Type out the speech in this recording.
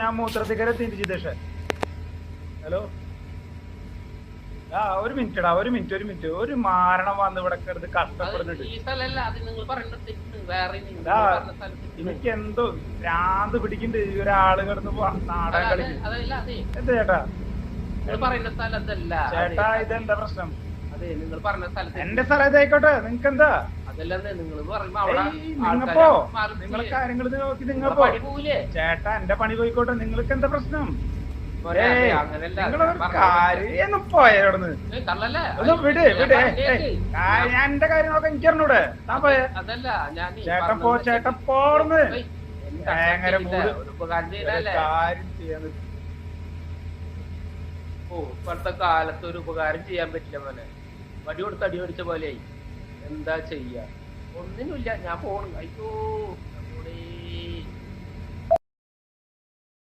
ഞാൻ മൂത്രത്തിക്കര തിരിച്ചിട്ടേ ഹലോ? ആ ഒരു മിനിറ്റടാ ഒരു മിനിറ്റ് ഒരു മിനിറ്റ്. ഒരു മാരണം വന്ന് ഇവിടെ കിടന്ന് കഷ്ടപ്പെടുന്നുണ്ട്. എനിക്ക് എന്തോ ഭ്രാന്ത് പിടിക്കുന്നുണ്ട്. ഈ ഒരാൾ കിടന്ന് നാടകം കളിക്കും എന്താ ചേട്ടാ? ചേട്ടാ ഇതെന്താ പ്രശ്നം? എന്റെ സ്ഥലത്തായിക്കോട്ടെ നിങ്ങക്ക് എന്താ നിങ്ങളെ കാര്യങ്ങൾ നോക്കി. ചേട്ടാ എന്റെ പണി പോയിക്കോട്ടെ. നിങ്ങൾക്ക് എന്താ പ്രശ്നം എന്റെ കാര്യം നോക്കാം എനിക്ക് അറിഞ്ഞൂടെ താൻ പോയേ ചേട്ടൻ പോ ചേട്ടൻ പോർന്ന് ഭയങ്കര കാര്യം ചെയ്യാൻ ഓ ഇപ്പോഴത്തെ കാലത്ത് ഒരു ഉപകാരം ചെയ്യാൻ പറ്റില്ല പോലെ. വടി കൊടുത്ത് അടി മേടിച്ച പോലെയായി. എന്താ ചെയ്യാ? ഒന്നിനുമില്ല ഞാൻ പോണു. അയ്യോ.